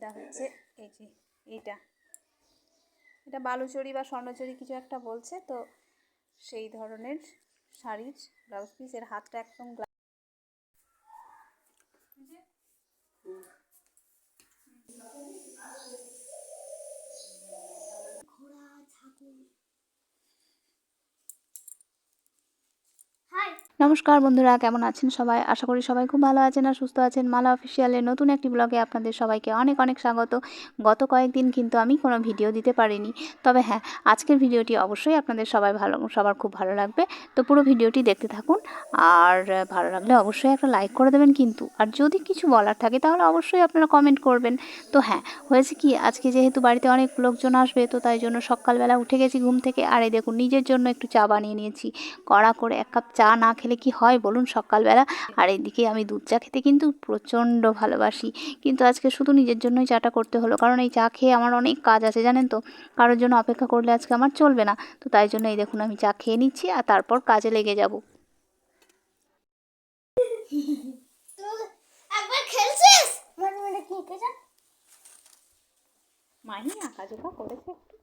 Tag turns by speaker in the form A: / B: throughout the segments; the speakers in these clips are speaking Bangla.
A: এটা হচ্ছে এই যে এইটা। এটা বালুচরি বা স্বর্ণচরি কিছু একটা বলছে, তো সেই ধরনের শাড়ির ব্লাউজ পিস। এর হাতটা একদম নমস্কার বন্ধুরা, কেমন আছেন সবাই? আশা করি সবাই খুব ভালো আছেন আর সুস্থ আছেন। মালা অফিসিয়ালের নতুন একটি ব্লগে আপনাদের সবাইকে অনেক অনেক স্বাগত। গত কয়েকদিন কিন্তু আমি কোনো ভিডিও দিতে পারিনি। তবে হ্যাঁ আজকের ভিডিওটি অবশ্যই আপনাদের সবাই ভালো, সবার খুব ভালো লাগবে। তো পুরো ভিডিওটি দেখতে থাকুন। আর ভালো লাগলে অবশ্যই একটা লাইক করে দেবেন কিন্তু। আর যদি কিছু বলার থাকে তাহলে অবশ্যই আপনারা কমেন্ট করবেন। তো হ্যাঁ হয়েছে কি? আজকে যেহেতু বাড়িতে অনেক লোকজন আসবে, তো তাই জন্য সকালবেলা উঠে গেছি ঘুম থেকে। আর এই দেখুন, নিজের জন্য একটু চা বানিয়ে নিয়েছি। কড়া করে এক কাপ চা না খেলে কি হয় বলুন সকালবেলা? আর এইদিকে আমি দুধ চা খেতে কিন্তু প্রচণ্ড ভালোবাসি। কিন্তু আজকে শুধু নিজের জন্যই চাটা করতে হলো। কারণ এই চা খেয়ে আমার অনেক কাজ আছে জানেন তো? কারোর জন্য অপেক্ষা করলে আজকে আমার চলবে না। তো তাই জন্য এই দেখুন আমি চা খেয়ে নিচ্ছি আর তারপর কাজে লেগে যাব।
B: মানে মানে
A: মাহি আঁকা জোকা করেছে একটু।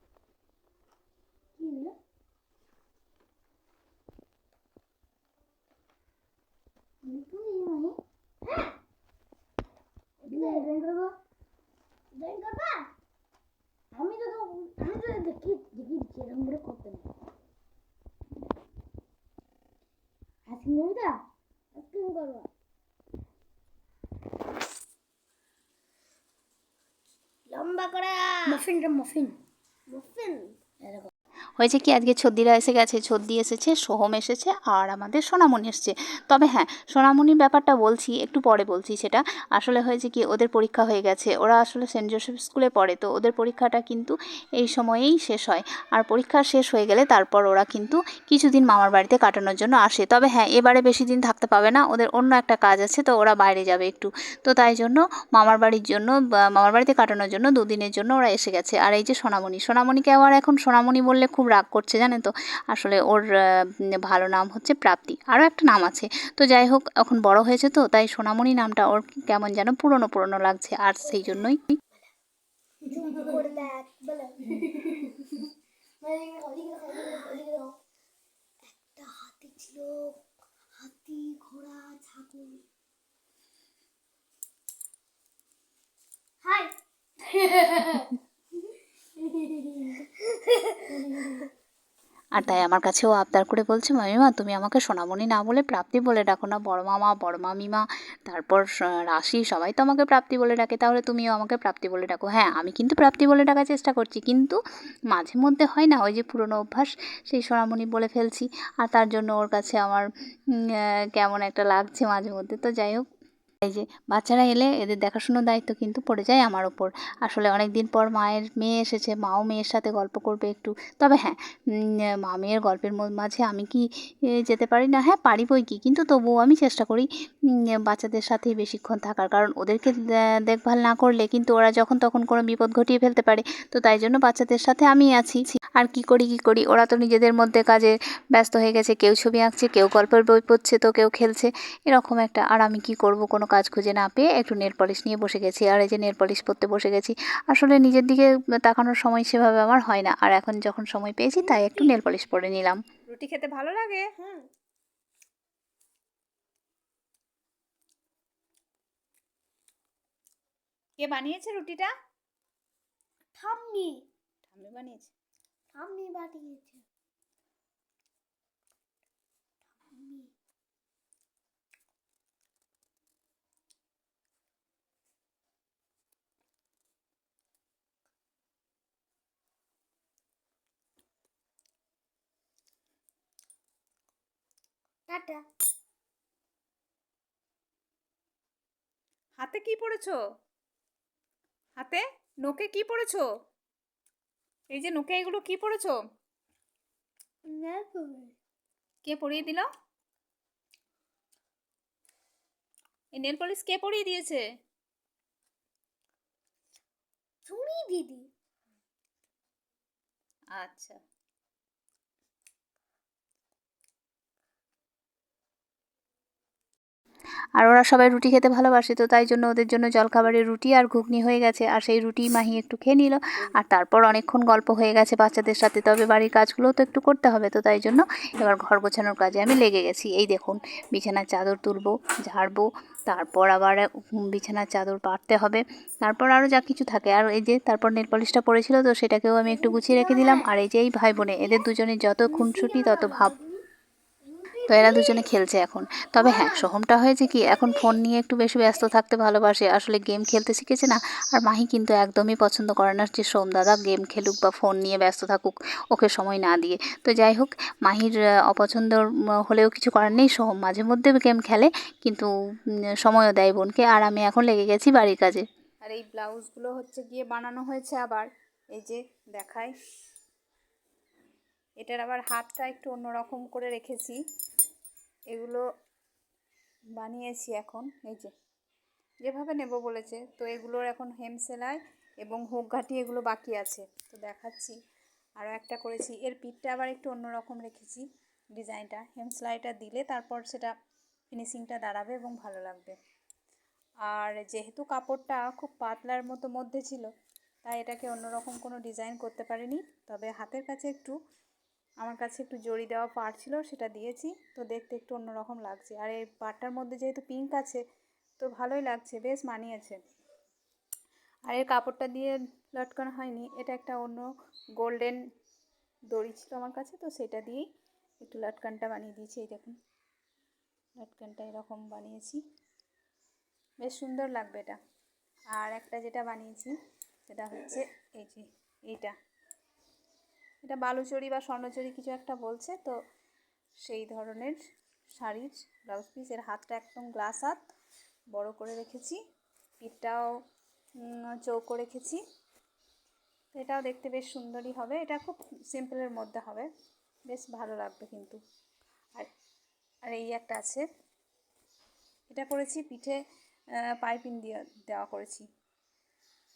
B: muffin of muffin.
A: হয়েছে কি? আজকে ছদ্দিরা এসে গেছে, ছদ্দি এসেছে, সোহম এসেছে আর আমাদের সোনামণি এসেছে। তবে হ্যাঁ সোনামণির ব্যাপারটা বলছি, একটু পরে বলছি সেটা। আসলে হয়েছে কি, ওদের পরীক্ষা হয়ে গেছে। ওরা আসলে সেন্ট জোসেফ স্কুলে পড়ে, তো ওদের পরীক্ষাটা কিন্তু এই সময়েই শেষ হয়। আর পরীক্ষা শেষ হয়ে গেলে তারপর ওরা কিন্তু কিছুদিন মামার বাড়িতে কাটানোর জন্য আসে। তবে হ্যাঁ এবারে বেশি দিন থাকতে পাবে না। ওদের অন্য একটা কাজ আছে, তো ওরা বাইরে যাবে একটু। তো তাই জন্য মামার বাড়ির জন্য মামার বাড়িতে কাটানোর জন্য দুদিনের জন্য ওরা এসে গেছে। আর এই যে সোনামণি, সোনামণিকে আবার এখন সোনামণি বললে খুব রাগ করছে, জানেন তো? আসলে ওর ভালো নাম হচ্ছে প্রাপ্তি। আরও একটা নাম আছে। তো যাই হোক, এখন বড় হয়েছে তো, তাই সোনামণি নামটা ওর কেমন যেন পুরনো পুরনো লাগছে, আর সেই জন্যই।
B: হাই
A: আর তাই আমার কাছেও আবদার করে বলছে, মামিমা, তুমি আমাকে সোনামণি না বলে প্রাপ্তি বলে ডাকো না, বড় মামা, বড় মামিমা। তারপর রাশি, সবাই তো আমাকে প্রাপ্তি বলে ডাকে, তাহলে তুমিও আমাকে প্রাপ্তি বলে ডাকো। হ্যাঁ আমি কিন্তু প্রাপ্তি বলে ডাকার চেষ্টা করছি, কিন্তু মাঝে মধ্যে হয় না, ওই যে পুরনো অভ্যাস, সেই সোনামণি বলে ফেলছি। আর তার জন্য ওর কাছে আমার কেমন একটা লাগছে মাঝে মধ্যে, তো যাই হোক। এই যে বাচ্চারা এলে এদের দেখাশোনার দায়িত্ব কিন্তু পড়ে যায় আমার ওপর। আসলে অনেক দিন পর মায়ের মেয়ে এসেছে, মাও মেয়ের সাথে গল্প করবে একটু। তবে হ্যাঁ মা মেয়ের গল্পের মাঝে আমি কি যেতে পারি না? হ্যাঁ পারি বই কি, কিন্তু তবুও আমি চেষ্টা করি বাচ্চাদের সাথেই বেশিক্ষণ থাকার। কারণ ওদেরকে দেখভাল না করলে কিন্তু ওরা যখন তখন কোনো বিপদ ঘটিয়ে ফেলতে পারে। তো তাই জন্য বাচ্চাদের সাথে আমি আছি। আর কি করি কি করি? ওরা তো নিজেদের মধ্যে কাজে ব্যস্ত হয়ে গেছে। কেউ ছবি আঁকছে কেউ গল্পের বই পড়ছে তো কেউ খেলছে। এরকম একটা আর আমি কি করব? কোনো কাজ খুঁজে না পেয়ে একটু নেল পলিশ নিয়ে বসে গেছি। আর এই যে নেল পলিশ পরতে বসে গেছি আসলে নিজের দিকে তাকানোর সময় সেভাবে আমার হয় না। আর এখন যখন সময় পেয়েছি তাই একটু নেল পলিশ পরে নিলাম। রুটি খেতে ভালো লাগে?
B: হুম।
A: কে বানিয়েছে রুটিটা?
B: ঠাম্মি।
A: ঠাম্মি বানিয়েছে?
B: ঠাম্মি। বানিয়েছে
A: হাতে কি পড়েছো? হাতে? নোকে কি পড়েছো? এই যে নোকে এগুলো কি পড়েছো? কে পড়িয়ে দিল? এই নেল পলিশ কে পড়িয়ে দিয়েছে?
B: তুমি দিদি।
A: আচ্ছা। আর ওরা সবাই রুটি খেতে ভালোবাসে, তো তাই জন্য ওদের জন্য জলখাবারে রুটি আর ঘুগনি হয়ে গেছে। আর সেই রুটি মাহি একটু খেয়ে নিল। আর তারপর অনেকক্ষণ গল্প হয়ে গেছে বাচ্চাদের সাথে। তবে বাড়ির কাজগুলোও তো একটু করতে হবে, তো তাই জন্য এবার ঘর গোছানোর কাজে আমি লেগে গেছি। এই দেখুন, বিছানার চাদর তুলবো, ঝাড়বো, তারপর আবার বিছানার চাদর পাততে হবে। তারপর আরও যা কিছু থাকে। আর এই যে তারপর নেল পলিশটা পড়েছিল, তো সেটাকেও আমি একটু গুছিয়ে রেখে দিলাম। আর এই যে এই ভাই বোনে, এদের দুজনের যত খুনসুটি, তত ভাব তো এরা দুজনে খেলছে এখন। তবে হ্যাঁ সোহমটা হয়েছে কি, এখন ফোন নিয়ে একটু বেশি ব্যস্ত থাকতে ভালোবাসে। আসলে গেম খেলতে শিখেছে না, আর মাহি কিন্তু একদমই পছন্দ করে না যে সোম দাদা গেম খেলুক বা ফোন নিয়ে ব্যস্ত থাকুক, ওকে সময় না দিয়ে। তো যাই হোক, মাহির অপছন্দ হলেও কিছু করার নেই। সোহম মাঝে মধ্যে গেম খেলে, কিন্তু সময়ও দেয় বোনকে, আর আমি এখন লেগে গেছি বাড়ির কাজে। আর এই ব্লাউজগুলো হচ্ছে গিয়ে বানানো হয়েছে আবার। এই যে দেখায় এটার আবার হাতটা একটু অন্যরকম করে রেখেছি। এগুলো বানিয়েছি এখন, এই যে। যেভাবে নেব বলেছে, তো এগুলোর এখন হেম সেলাই এবং হুক ঘাটি এগুলো বাকি আছে। তো দেখাচ্ছি, আরও একটা করেছি। এর পিঠটা আবার একটু অন্যরকম রেখেছি ডিজাইনটা। হেম সেলাইটা দিলে তারপর সেটা ফিনিশিংটা দাঁড়াবে এবং ভালো লাগবে। আর যেহেতু কাপড়টা খুব পাতলার মতো মধ্যে ছিল, তাই এটাকে অন্যরকম কোনো ডিজাইন করতে পারিনি। তবে হাতের কাছে একটু আমার কাছে একটু জড়ি দেওয়া পাড় ছিল, সেটা দিয়েছি। তো দেখতে একটু অন্যরকম লাগছে। আর এই পাড়টার মধ্যে যেহেতু পিঙ্ক আছে, তো ভালোই লাগছে, বেশ মানিয়েছে। আর এর কাপড়টা দিয়ে লটকানো হয়নি, এটা একটা অন্য গোল্ডেন দড়ি ছিল আমার কাছে, তো সেটা দিয়েই একটু লটকানটা বানিয়ে দিয়েছি। এই দেখুন, লটকানটা এরকম বানিয়েছি। বেশ সুন্দর লাগবে এটা। আর একটা যেটা বানিয়েছি, সেটা হচ্ছে এই যে, এইটা। এটা বালুচরি বা স্বর্ণচরি কিছু একটা বলছে, তো সেই ধরনের শাড়ির ব্লাউজ পিস এর হাতটা একদম গ্লাস হাত, বড় করে রেখেছি, পিঠটাও চৌকো রেখেছি। এটাও দেখতে বেশ সুন্দরই হবে, এটা খুব সিম্পলের মধ্যে হবে, বেশ ভালো লাগবে কিন্তু। আর আর এই একটা আছে, এটা করেছি পিঠে পাইপিং দিয়ে দেওয়া করেছি।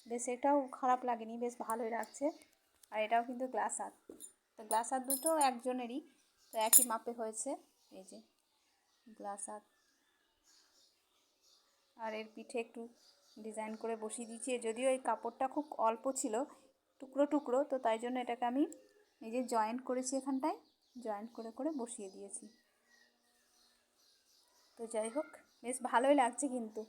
A: বেশ, এটাও খারাপ লাগেনি, বেশ ভালোই লাগছে। আর এটাও কিন্তু গ্লাস হাত। তো গ্লাস হাত দুটো একজনেরই, তো একই মাপে হয়েছে। এই যে গ্লাস হাত। আর এর পিঠে একটু ডিজাইন করে বসিয়ে দিয়েছি। যদিও এই কাপড়টা খুব অল্প ছিল, টুকরো টুকরো, তো তাই জন্য এটাকে আমি এই যে জয়েন্ট করেছি এখানটায় জয়েন্ট করে করে বসিয়ে দিয়েছি। তো যাই হোক, বেশ ভালোই লাগছে কিন্তু।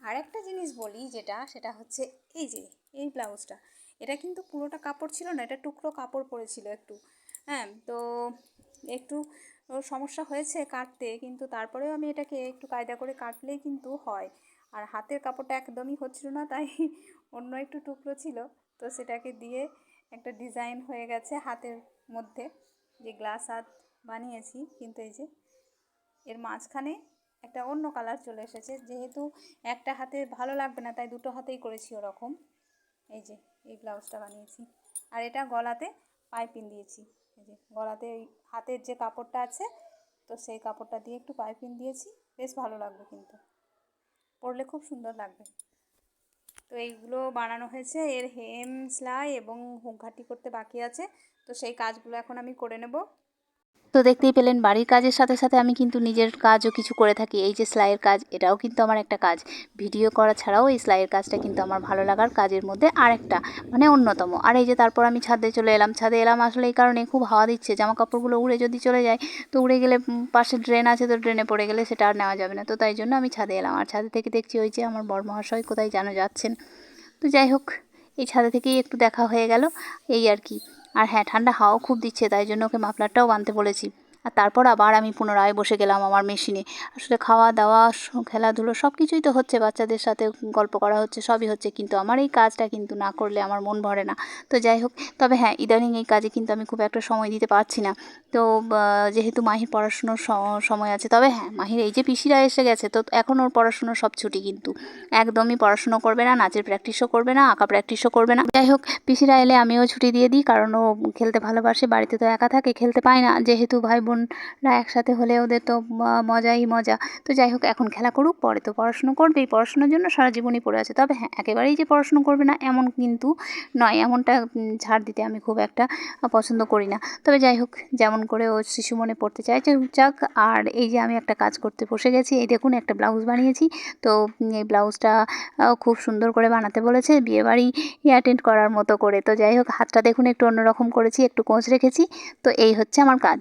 A: আর একটা জিনিস বলি যেটা, সেটা হচ্ছে এই যে, এই ব্লাউজটা। এটা কিন্তু পুরোটা কাপড় ছিল না, এটা টুকরো কাপড় পড়েছিল একটু। হ্যাঁ তো একটু সমস্যা হয়েছে কাটতে, কিন্তু তারপরেও আমি এটাকে একটু কায়দা করে কাটলেই কিন্তু হয়। আর হাতের কাপড়টা একদমই হচ্ছিল না, তাই অন্য একটু টুকরো ছিল। তো সেটাকে দিয়ে একটা ডিজাইন হয়ে গেছে হাতের মধ্যে। যে গ্লাস হাত বানিয়েছি, কিন্তু এই যে এর মাঝখানে একটা অন্য কালার চলে এসেছে। যেহেতু একটা হাতে ভালো লাগবে না, তাই দুটো হাতেই করেছি ওরকম। এই যে, এই ব্লাউজটা বানিয়েছি। আর এটা গলাতে পাইপিং দিয়েছি। এই যে, গলাতে ওই হাতের যে কাপড়টা আছে, তো সেই কাপড়টা দিয়ে একটু পাইপিং দিয়েছি। বেশ ভালো লাগবে কিন্তু। পরলে খুব সুন্দর লাগবে। তো এইগুলো বানানো হয়েছে। এর হেম, সেলাই এবং হুকঘাটি করতে বাকি আছে। তো সেই কাজগুলো এখন আমি করে নেব। তো দেখতেই পেলেন বাড়ির কাজের সাথে সাথে আমি কিন্তু নিজের কাজও কিছু করে থাকি। এই যে সেলাইয়ের কাজ, এটাও কিন্তু আমার একটা কাজ। ভিডিও করা ছাড়াও এই সেলাইয়ের কাজটা কিন্তু আমার ভালো লাগার কাজের মধ্যে আরেকটা মানে অন্যতম। আর এই যে তারপর আমি ছাদে চলে এলাম। ছাদে এলাম আসলে এই কারণে খুব হাওয়া দিচ্ছে। জামা কাপড়গুলো উড়ে যদি চলে যায়, তো উড়ে গেলে পাশে ড্রেন আছে তো ড্রেনে পড়ে গেলে সেটা আর নেওয়া যাবে না। তো তাই জন্য আমি ছাদে এলাম। আর ছাদে থেকে দেখছি ওই যে আমার বড় মহাশয় কোথায় যেন যাচ্ছেন। তো যাই হোক, এই ছাদে থেকেই একটু দেখা হয়ে গেল। এই আর কি। আর হ্যাঁ ঠান্ডা হাওয়াও খুব দিচ্ছে তাই জন্য ওকে মাফলারটাও বাঁধতে বলেছি। আর তারপর আবার আমি পুনরায় বসে গেলাম আমার মেশিনে। আসলে খাওয়া দাওয়া খেলাধুলো সব কিছুই তো হচ্ছে বাচ্চাদের সাথে গল্প করা হচ্ছে, সবই হচ্ছে। কিন্তু আমার এই কাজটা কিন্তু না করলে আমার মন ভরে না। তো যাই হোক, তবে হ্যাঁ ইদানিং এই কাজে কিন্তু আমি খুব একটা সময় দিতে পারছি না। তো যেহেতু মাহির পড়াশুনোর সময় আছে, তবে হ্যাঁ মাহির এই যে পিসিরা এসে গেছে, তো এখন ওর পড়াশুনোর সব ছুটি কিন্তু। একদমই পড়াশুনো করবে না, নাচের প্র্যাকটিসও করবে না, আঁকা প্র্যাকটিসও করবে না। যাই হোক, পিসিরা এলে আমিও ছুটি দিয়ে দিই, কারণ ও খেলতে ভালোবাসে, বাড়িতে তো একা থাকে, খেলতে পায় না। যেহেতু ভাই বোন বোনরা একসাথে হলে ওদের তো মজাই মজা। তো যাই হোক, এখন খেলা করুক, পরে তো পড়াশুনো করবেই। পড়াশোনার জন্য সারা জীবনই পড়ে আছে। তবে হ্যাঁ একেবারেই যে পড়াশুনো করবে না, এমন কিন্তু নয়। এমনটা ছাড় দিতে আমি খুব একটা পছন্দ করি না। তবে যাই হোক, যেমন করে ও শিশু মনে পড়তে চাইছে, যাক, আর এই যে আমি একটা কাজ করতে বসে গেছি। এই দেখুন, একটা ব্লাউজ বানিয়েছি। তো এই ব্লাউজটা খুব সুন্দর করে বানাতে বলেছে। বিয়েবাড়ি অ্যাটেন্ড করার মতো করে। তো যাই হোক, হাতটা দেখুন, একটু অন্যরকম করেছি, একটু কোঁচ রেখেছি। তো এই হচ্ছে আমার কাজ।